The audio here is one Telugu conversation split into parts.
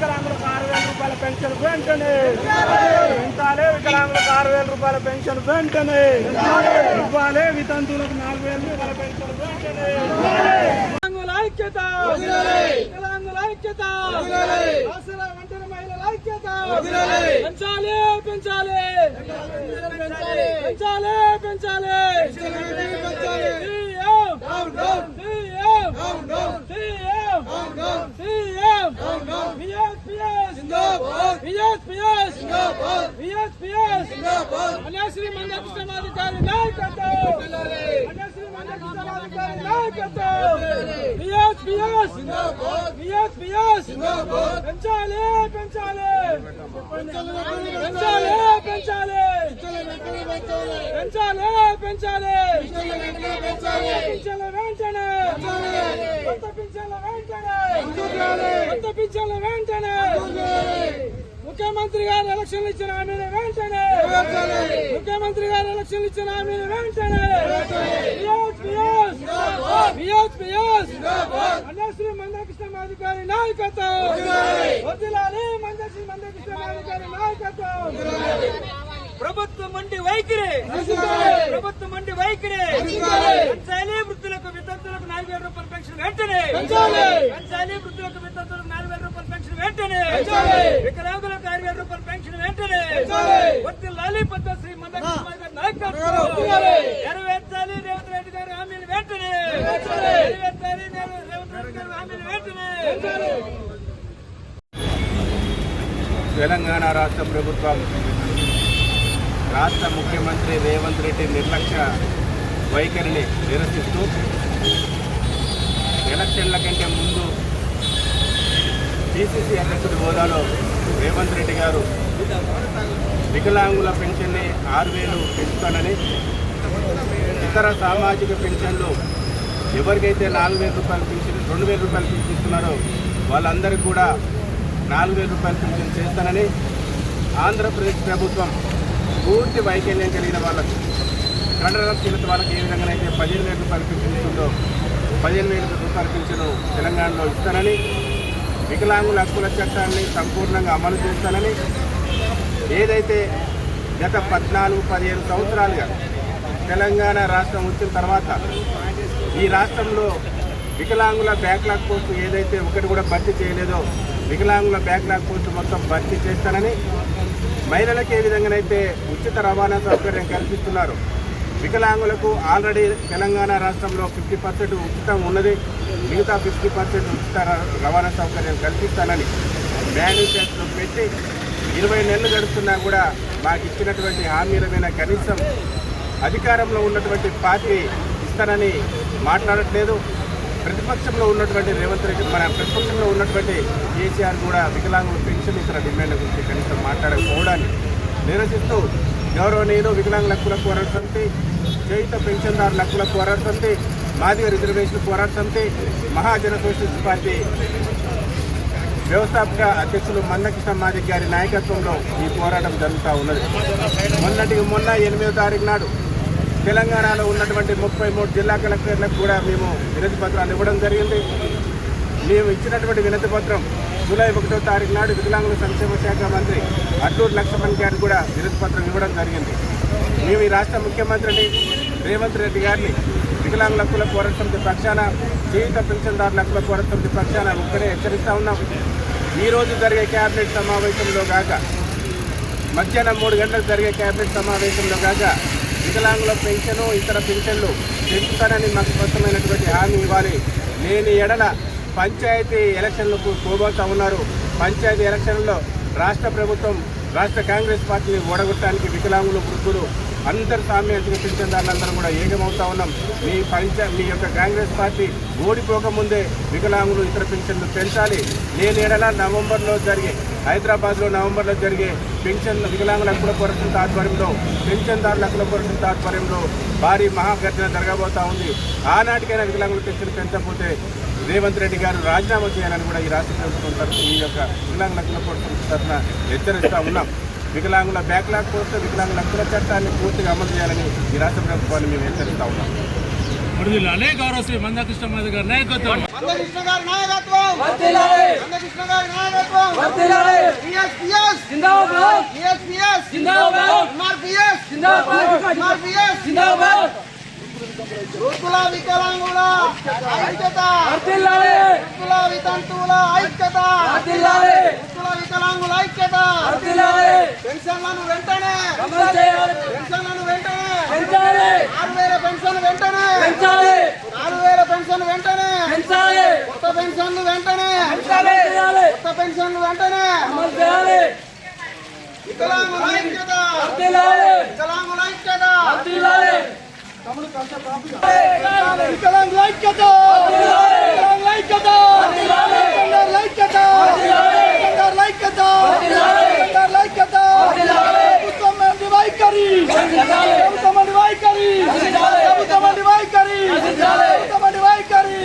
వికలాంగులకు ఆరు వేల రూపాయల పెన్షన్ వెంటనే. పెంచాలి వికలాంగులకు ఆరు వేల రూపాయల పెన్షన్ వెంటనే. ఇవ్వాలి వితంతులకు నాలుగు వేల రూపాయల పెన్షన్ వెంటనే. వికలాంగుల ఐక్యత. వికలాంగుల ఐక్యత. ఆసరా ఒంటరి మహిళల ఐక్యత. పెంచాలి పెంచాలి. పెంచాలి పెంచాలి. CM BS BS. బిఎస్ పెంచాలి పెంచాలి. పెంచాలి పెంచాలి. పెంచాలి పెంచాలి. పింఛన్ల వెంటనే. కొత్త పింఛన్ల వెంటనే. కొత్త పింఛన్ల వెంటనే. ముఖ్యమంత్రి గారు ఎలక్షన్లు ఇచ్చిన హామీని వెంటనే. ముఖ్యమంత్రి గారు ఎలక్షన్లు ఇచ్చిన హామీని వెంటనే. అన్నశ్రీ మందకృష్ణ మాధికారి నాయకత్వం. వదిలాలి మందశ్రీ మందకృష్ణ మాధికారి నాయకత్వం. ప్రభుత్వం మండి వైఖరి. ప్రభుత్వం మండి వైఖరి. వృద్ధులకు వితంతులకు నాలుగు వేల రూపాయల పెన్షన్ వెంటనే. వితంతులకు పెన్షన్ వెంటనే వికలాంగులకు ఆరు వేల రూపాయల పెన్షన్ వెంటనే వర్తిల్లాలి పద్మశ్రీ నాయకత్వం నెరవేర్చాలి రేవంత్ రెడ్డి గారి హామీలు వెంటనే! నెరవేర్చాలి రేవంత్ రెడ్డి గారి హామీలు వెంటనే! తెలంగాణ రాష్ట్ర ప్రభుత్వం రాష్ట్ర ముఖ్యమంత్రి రేవంత్ రెడ్డి నిర్లక్ష్య వైఖరిని నిరసిస్తూ ఎలక్షన్ల కంటే ముందు పిసిసి అధ్యక్షుడి హోదాలో రేవంత్ రెడ్డి గారు వికలాంగుల పెన్షన్ని ఆరు వేలు పెంచుతానని ఇతర సామాజిక పెన్షన్లు ఎవరికైతే నాలుగు వేల రూపాయలు పెన్షన్ రెండు వేల రూపాయలు పెన్షన్ ఇస్తున్నారో వాళ్ళందరికీ కూడా నాలుగు వేల రూపాయలు పెన్షన్ చేస్తానని ఆంధ్రప్రదేశ్ ప్రభుత్వం పూర్తి వైకల్యం కలిగిన వాళ్ళకు కండరక్షీలత వాళ్ళకి ఏ విధంగానైతే పదిహేను వేల రూపాయలు పెన్షన్ ఇస్తుందో పదిహేను వేల రూపాయల పెన్షన్ తెలంగాణలో ఇస్తానని వికలాంగుల హక్కుల చట్టాన్ని సంపూర్ణంగా అమలు చేస్తానని ఏదైతే గత పద్నాలుగు పదిహేను సంవత్సరాలుగా తెలంగాణ రాష్ట్రం వచ్చిన తర్వాత ఈ రాష్ట్రంలో వికలాంగుల బ్యాక్లాగ్ పోస్టు ఏదైతే ఒకటి కూడా భర్తీ చేయలేదో వికలాంగుల బ్యాక్లాగ్ పోస్టు మొత్తం భర్తీ చేస్తానని మహిళలకు ఏ విధంగానైతే ఉచిత రవాణా సౌకర్యం కల్పిస్తున్నారు వికలాంగులకు ఆల్రెడీ తెలంగాణ రాష్ట్రంలో ఫిఫ్టీ పర్సెంట్ ఉచితం ఉన్నది. మిగతా ఫిఫ్టీ పర్సెంట్ ఉచిత రవాణా సౌకర్యం కల్పిస్తానని మేనిఫెస్టో పెట్టి ఇరవై నెలలు గడుస్తున్నా కూడా మాకు ఇచ్చినటువంటి హామీల మీద కనీసం అధికారంలో ఉన్నటువంటి పార్టీ ఇస్తానని మాట్లాడట్లేదు. ప్రతిపక్షంలో ఉన్నటువంటి రేవంత్ రెడ్డి మన ప్రతిపక్షంలో ఉన్నటువంటి కేసీఆర్ కూడా వికలాంగుల పెన్షన్ ఇతర డిమాండ్ల గురించి కనీసం మాట్లాడకపోవడాన్ని నిరసిస్తూ గౌరవనీయులు వికలాంగుల హక్కుల పోరాట సమితి చేయుత పెన్షన్దారుల హక్కుల పోరాట సమితి మాదిగ రిజర్వేషన్ పోరాట సమితి మహాజన సోషలిస్ట్ పార్టీ వ్యవస్థాపక అధ్యక్షులు మన్నకిష మాదిక్ గారి నాయకత్వంలో ఈ పోరాటం జరుగుతూ ఉన్నది. మొన్నటికి మొన్న ఎనిమిదో తారీఖు నాడు తెలంగాణలో ఉన్నటువంటి ముప్పై మూడు జిల్లా కలెక్టర్లకు కూడా మేము వినతి పత్రాలు ఇవ్వడం జరిగింది. మేము ఇచ్చినటువంటి వినతి పత్రం జూలై ఒకటో తారీఖు నాడు వికలాంగుల సంక్షేమ శాఖ మంత్రి అట్టూరు లక్ష్మణ్ గారికి కూడా వినతి ఇవ్వడం జరిగింది. మేము ఈ రాష్ట్ర ముఖ్యమంత్రిని రేవంత్ రెడ్డి గారిని వికలాంగుల హక్కుల పోరాట సమితి పక్షాన జీవిత పెన్షన్దారుల హక్కుల పోరాట సమితి పక్షాన ఒక్కడే హెచ్చరిస్తూ ఉన్నాం. ఈరోజు జరిగే కేబినెట్ సమావేశంలో కాక మధ్యాహ్నం మూడు గంటలకు జరిగే కేబినెట్ సమావేశంలో కాక వికలాంగుల పెన్షను ఇతర పెన్షన్లు పెంచుతానని మాకు స్పష్టమైనటువంటి హామీ ఇవ్వాలి. లేని ఎడల పంచాయతీ ఎలక్షన్లకు పోబోతా ఉన్నారు. పంచాయతీ ఎలక్షన్లలో రాష్ట్ర ప్రభుత్వం రాష్ట్ర కాంగ్రెస్ పార్టీని ఓడగొట్టడానికి వికలాంగులు వృద్ధులు అందరు సామ్యానికి పెన్షన్దారులందరూ కూడా ఏకమవుతా ఉన్నాం. మీ పంచ మీ యొక్క కాంగ్రెస్ పార్టీ ఓడిపోకముందే వికలాంగులు ఇతర పెన్షన్లు పెంచాలి. లేని నవంబర్లో జరిగే హైదరాబాద్లో నవంబర్లో జరిగే పెన్షన్ వికలాంగుల హక్కుల పోరాటం ఆధ్వర్యంలో పెన్షన్దారుల హక్కుల పోరాటం ఆధ్వర్యంలో భారీ మహాగర్జన జరగబోతా ఉంది. ఆనాటికైనా వికలాంగుల పెన్షన్ పెంచకపోతే రేవంత్ రెడ్డి గారు రాజీనామా చేయాలని కూడా ఈ రాష్ట్ర ప్రభుత్వం తరఫు ఈ యొక్క వికలాంగుల పోరాటం తరఫున హెచ్చరిస్తూ ఉన్నాం. వికలాంగుల బ్యాక్లాగ్ పోస్తే వికలాంగుల హక్కుల చట్టాన్ని పూర్తిగా అమలు చేయాలని ఈ రాష్ట్ర ప్రభుత్వాన్ని మేము హెచ్చరిస్తా ఉన్నాం. గౌరవ శ్రీ మందకృష్ణ మాది గారి నాయకత్వం. మందకృష్ణ గారి నాయకత్వం! మందకృష్ణ గారి నాయకత్వం! జిందాబాద్! వికలాంగుల ఐక్యత వితంతువుల ఐక్యత. వికలాంగుల ఐక్యత. పెన్షన్లను వెంటనే. పెన్షన్లను వెంటనే. ఆరు వేల పెన్షన్ వెంటనే. ఆరు వేల పెన్షన్ వెంటనే. కొత్త పెన్షన్లు వెంటనే. కొత్త పెన్షన్లు వెంటనే. వికలాంగుల ఐక్యత. వికలాంగుల ఐక్యత. వికలాంగుల ఐక్యత వికలాంగుల ప్రభుత్వం మంది వైఖరి ప్రభుత్వం మంది వైఖరి ప్రభుత్వం మంది వైఖరి ప్రభుత్వం మంది వైఖరి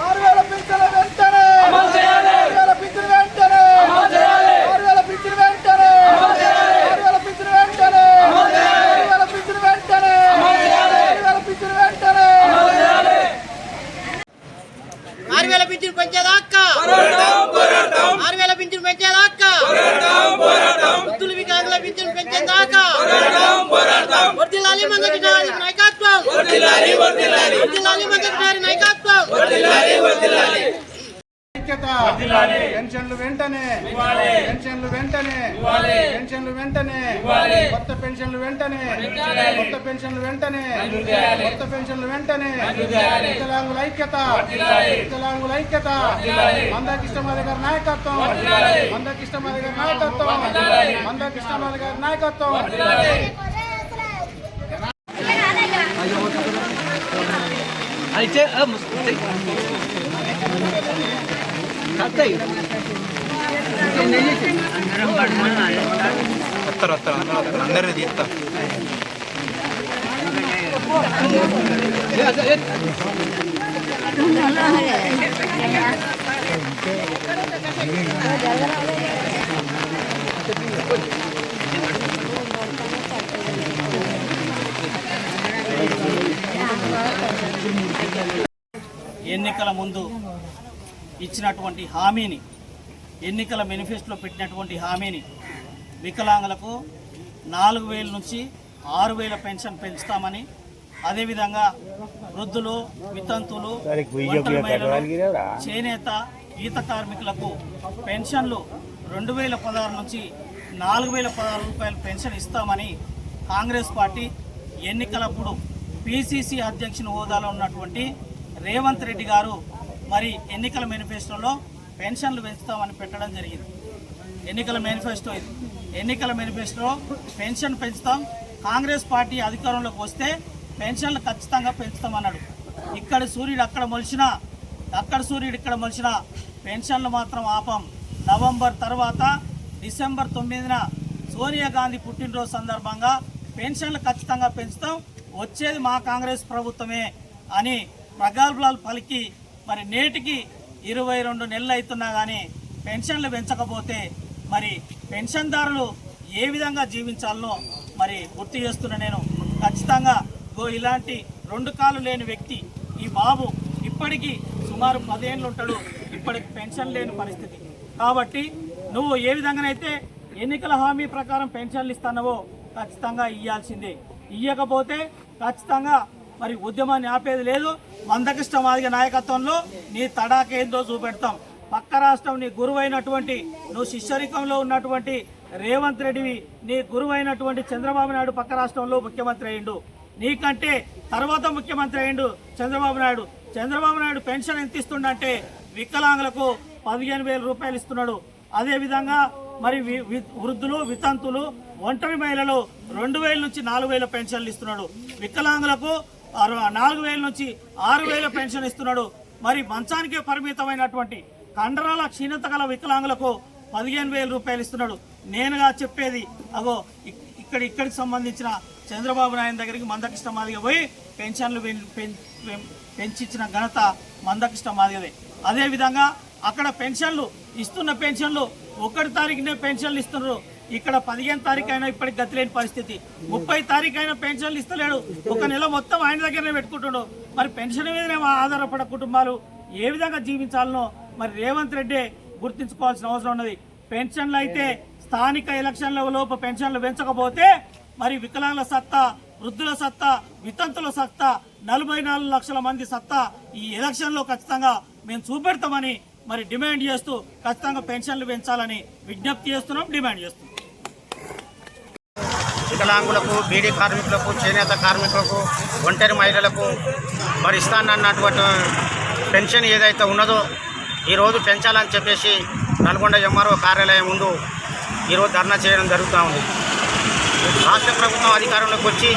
ఆరు వేల పింఛన్ల వెంటనే ఆరు వేల పింఛన్ వెంటనే ఆరు వేల పింఛన్ వెంటనే ఆరు వేల పింఛన్ వెంటనే ఆరు వేల పింఛన్ వెంటనే ఆరు వేల పింఛన్ వెంటనే ఆరు వేల పింఛన్ పెంచేదాకా ఆరు వేల పింఛన్ పెంచేదాకా వృద్ధుల వికలాంగుల పింఛన్ పెంచేదాకా వర్దిల్లాలి మంగకి గారి నాయకత్వం వర్దిల్లాలి మంగకి గారి నాయకత్వం ఐక్యత పెన్షన్లు వెంటనే. పెన్షన్లు వెంటనే. పెన్షన్లు వెంటనే. కొత్త పెన్షన్లు వెంటనే. కొత్త పెన్షన్లు వెంటనే. కొత్త పెన్షన్లు వెంటనే. వికలాంగుల ఐక్యత. వికలాంగుల ఐక్యత. మందకృష్ణమాది గారి నాయకత్వం. మందకృష్ణమాది గారి నాయకత్వం. మందకృష్ణమాది గారి నాయకత్వం. వస్తారు వస్తారు అందరూ వస్తారు అందరినీ తీస్తా ఎన్నికల ముందు ఇచ్చినటువంటి హామీని ఎన్నికల మేనిఫెస్టోలో పెట్టినటువంటి హామీని వికలాంగులకు నాలుగు వేల నుంచి ఆరు వేల పెన్షన్ పెంచుతామని అదేవిధంగా వృద్ధులు వితంతులు చేనేత గీత కార్మికులకు పెన్షన్లు రెండు వేల పదహారు నుంచి నాలుగు వేల పదహారు రూపాయల పెన్షన్ ఇస్తామని కాంగ్రెస్ పార్టీ ఎన్నికలప్పుడు పిసిసి అధ్యక్షుని హోదాలో ఉన్నటువంటి రేవంత్ రెడ్డి గారు మరి ఎన్నికల మేనిఫెస్టోలో పెన్షన్లు పెంచుతామని పెట్టడం జరిగింది. ఎన్నికల మేనిఫెస్టో ఇది. ఎన్నికల మేనిఫెస్టోలో పెన్షన్ పెంచుతాం. కాంగ్రెస్ పార్టీ అధికారంలోకి వస్తే పెన్షన్లు ఖచ్చితంగా పెంచుతామన్నాడు. ఇక్కడ సూర్యుడు అక్కడ మొలిచినా అక్కడ సూర్యుడు ఇక్కడ మొలిచినా పెన్షన్లు మాత్రం ఆపం. నవంబర్ తర్వాత డిసెంబర్ తొమ్మిదిన సోనియా గాంధీ పుట్టినరోజు సందర్భంగా పెన్షన్లు ఖచ్చితంగా పెంచుతాం. వచ్చేది మా కాంగ్రెస్ ప్రభుత్వమే అని ప్రగల్భాలు పలికి మరి నేటికి ఇరవై రెండు నెలలు అవుతున్నా కానీ పెన్షన్లు పెంచకపోతే మరి పెన్షన్దారులు ఏ విధంగా జీవించాలనో మరి గుర్తు చేస్తున్న నేను ఖచ్చితంగా గో ఇలాంటి రెండు కాలు లేని వ్యక్తి ఈ బాబు ఇప్పటికీ సుమారు పదేళ్ళు ఉంటాడు. ఇప్పటికి పెన్షన్ లేని పరిస్థితి. కాబట్టి నువ్వు ఏ విధంగానైతే ఎన్నికల హామీ ప్రకారం పెన్షన్లు ఇస్తున్నావో ఖచ్చితంగా ఇవ్వాల్సిందే ఇవ్వకపోతే ఖచ్చితంగా మరి ఉద్యమాన్ని ఆపేది లేదు. మందకృష్ణ మాదిగ నాయకత్వంలో నీ తడాకేందో చూపెడతాం. పక్క రాష్ట్రం నీ గురువైనటువంటి నువ్వు శిష్యరికంలో ఉన్నటువంటి రేవంత్ రెడ్డివి నీ గురువైనటువంటి చంద్రబాబు నాయుడు పక్క రాష్ట్రంలో ముఖ్యమంత్రి అయ్యిండు. నీకంటే తర్వాత ముఖ్యమంత్రి అయ్యిండు చంద్రబాబు నాయుడు. చంద్రబాబు నాయుడు పెన్షన్ ఎంత ఇస్తుండంటే వికలాంగులకు పదిహేను వేల రూపాయలు ఇస్తున్నాడు. అదేవిధంగా మరి వి- వి- వృద్ధులు వితంతులు ఒంటరి మహిళలు రెండు వేల నుంచి నాలుగు వేల పెన్షన్లు ఇస్తున్నాడు. వికలాంగులకు ఆరు- నాలుగు వేల నుంచి ఆరు వేల పెన్షన్ ఇస్తున్నాడు. మరి మంచానికే పరిమితమైనటువంటి కండరాల క్షీణత గల వికలాంగులకు పదిహేను వేల రూపాయలు ఇస్తున్నాడు. నేనుగా చెప్పేది అగో ఇక్కడ ఇక్కడికి సంబంధించిన చంద్రబాబు నాయుడు దగ్గరికి మందకృష్ణ మాదిగ పోయి పెన్షన్లు పెంచిచ్చిన ఘనత మందకృష్ణ మాదిగదే. అదేవిధంగా అక్కడ పెన్షన్లు ఇస్తున్న పెన్షన్లు ఒకటి తారీఖునే పెన్షన్లు ఇస్తున్నారు. ఇక్కడ పదిహేను తారీఖు అయినా ఇప్పటికి గతి లేని పరిస్థితి. ముప్పై తారీఖు అయినా పెన్షన్లు ఇస్తలేడు. ఒక నెల మొత్తం ఆయన దగ్గరనే పెట్టుకుంటున్నాడు మరి పెన్షన్ మీదనే ఆధారపడ కుటుంబాలు ఏ విధంగా జీవించాలనో మరి రేవంత్ రెడ్డి గుర్తించుకోవాల్సిన అవసరం ఉన్నది. పెన్షన్లు అయితే స్థానిక ఎలక్షన్ల లోపు పెన్షన్లు పెంచకపోతే మరి వికలాంగుల సత్తా వృద్ధుల సత్తా వితంతుల సత్తా నలభై నాలుగు లక్షల మంది సత్తా ఈ ఎలక్షన్లో ఖచ్చితంగా మేము చూపెడతామని మరి డిమాండ్ చేస్తూ ఖచ్చితంగా పెన్షన్లు పెంచాలని విజ్ఞప్తి చేస్తున్నాం డిమాండ్ చేస్తున్నాం. వికలాంగులకు బీడీ కార్మికులకు చేనేత కార్మికులకు ఒంటరి మహిళలకు మరి ఇస్తానన్నటువంటి పెన్షన్ ఏదైతే ఉన్నదో ఈరోజు పెంచాలని చెప్పేసి నల్గొండ ఎంఆర్ఓ కార్యాలయం ముందు ఈరోజు ధర్నా చేయడం జరుగుతూ ఉంది. రాష్ట్ర ప్రభుత్వం అధికారంలోకి వచ్చి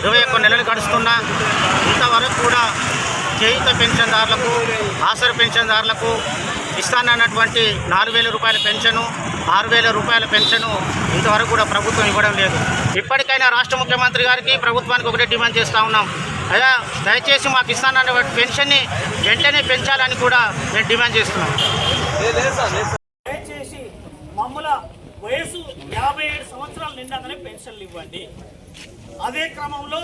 ఇరవై ఒక్క నెలలు గడుస్తున్నా ఇంతవరకు కూడా చేయుత పెన్షన్దారులకు ఆసర పెన్షన్దారులకు ఇస్తానన్నటువంటి నాలుగు వేల రూపాయల పెన్షను ఆరు వేల రూపాయల పెన్షను ఇంతవరకు కూడా ప్రభుత్వం ఇవ్వడం లేదు. ఇప్పటికైనా రాష్ట్ర ముఖ్యమంత్రి గారికి ప్రభుత్వానికి ఒకటే డిమాండ్ చేస్తూ ఉన్నాం. అయ్యా దయచేసి మాకు ఇస్తానన్నటువంటి పెన్షన్ని వెంటనే పెంచాలని కూడా మేము డిమాండ్ చేస్తున్నాం. దయచేసి మమ్మల వయసు యాభై ఏడు సంవత్సరాలు నిండాకనే పెన్షన్లు ఇవ్వండి. అదే క్రమంలో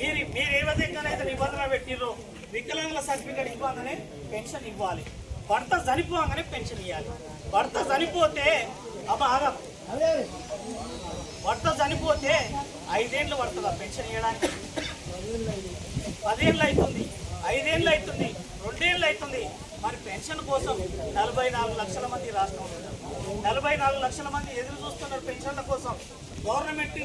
మీరు మీరు ఏ విధంగానైతే నిబంధన పెట్టిర్రో వికలాంగుల సర్టిఫికేట్ ఇవ్వాలనే పెన్షన్ ఇవ్వాలి. భర్త చనిపోగానే పెన్షన్ ఇవ్వాలి భర్త చనిపోతే అమ్మ భర్త చనిపోతే ఐదేళ్ళు పడుతుందా పెన్షన్ ఇవ్వడానికి పదేళ్ళు అవుతుంది ఐదేళ్ళు అవుతుంది రెండేళ్ళు అవుతుంది మరి పెన్షన్ కోసం నలభై నాలుగు లక్షల మంది రాష్ట్రంలో ఉన్నారు. నలభై నాలుగు లక్షల మంది ఎదురు చూస్తున్నారు పెన్షన్ల కోసం. గవర్నమెంట్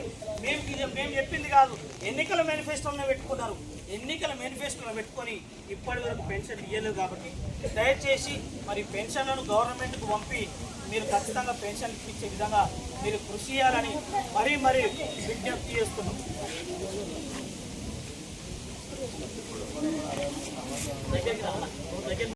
మేము ఇది- మేము చెప్పింది కాదు. ఎన్నికల మేనిఫెస్టోలో పెట్టుకున్నారు. ఎన్నికల మేనిఫెస్టోలో పెట్టుకొని ఇప్పటి వరకు పెన్షన్ ఇవ్వలేదు కాబట్టి దయచేసి మరి పెన్షన్లను గవర్నమెంట్కు పంపి మీరు ఖచ్చితంగా పెన్షన్ ఇప్పించే విధంగా మీరు కృషి చేయాలని మరీ మరీ విజ్ఞప్తి చేస్తున్నాం. దగ్గరికి